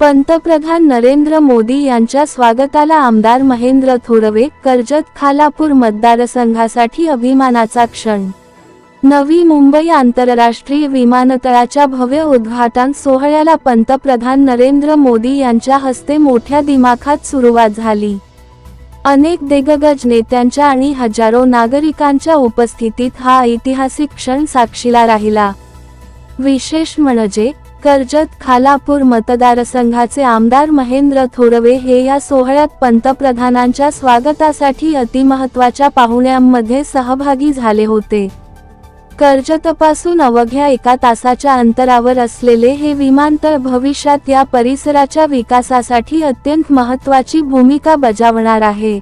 पंतप्रधान नरेंद्र मोदी यांच्या स्वागताला आमदार महेंद्र थोरवे कर्जत खालापूर मतदारसंघासाठी अभिमानाचा क्षण. नवी मुंबई आंतरराष्ट्रीय विमानतळाच्या भव्य उद्घाटन सोहळ्याला पंतप्रधान नरेंद्र मोदी यांच्या हस्ते मोठ्या दिमाखात सुरुवात झाली. अनेक दिग्गज नेत्यांच्या आणि हजारो नागरिकांच्या उपस्थितीत हा ऐतिहासिक क्षण साक्षीला राहिला. विशेष म्हणजे कर्जत खालापूर मतदारसंघाचे आमदार महेंद्र थोरवे हे या सोहळ्यात पंतप्रधानांच्या स्वागतासाठी अतिमहत्वाच्या पाहुण्यांमध्ये सहभागी झाले होते. कर्जतपासून अवघ्या एका तासाच्या अंतरावर असलेले हे विमानतळ भविष्यात या परिसराच्या विकासासाठी अत्यंत महत्वाची भूमिका बजावणार आहे.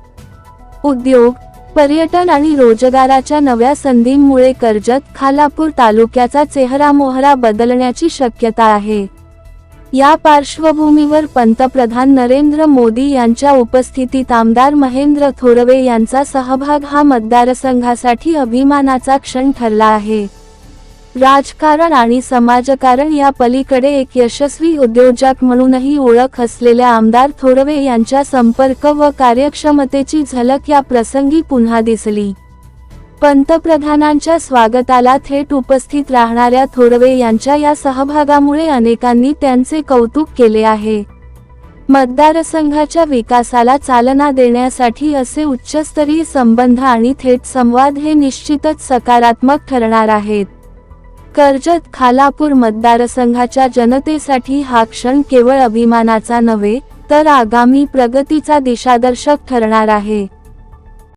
उद्योग पर्यटन आणि रोजगाराच्या नव्या संधींमुळे कर्जत खालापूर तालुक्याचा चेहरा मोहरा बदलण्याची शक्यता आहे. या पार्श्वभूमीवर पंतप्रधान नरेंद्र मोदी यांच्या उपस्थितीत आमदार महेंद्र थोरवे यांचा सहभाग हा मतदारसंघासाठी अभिमानाचा क्षण ठरला आहे. राजकारण आणि समाजकारण या पलीकडे एक यशस्वी उद्योजक म्हणूनही ओळख असलेल्या आमदार थोरवे यांच्या संपर्क व कार्यक्षमतेची झलक या प्रसंगी पुन्हा दिसली. पंतप्रधानांच्या स्वागताला थेट उपस्थित राहणाऱ्या थोरवे यांच्या या सहभागामुळे अनेकांनी त्यांचे कौतुक केले आहे. मतदारसंघाच्या विकासाला चालना देण्यासाठी असे उच्चस्तरीय संबंध आणि थेट संवाद हे निश्चितच सकारात्मक ठरणार आहेत. कर्जत खालापूर मतदारसंघाच्या जनतेसाठी हा क्षण केवळ अभिमानाचा नव्हे तर आगामी प्रगतीचा दिशादर्शक ठरणार आहे.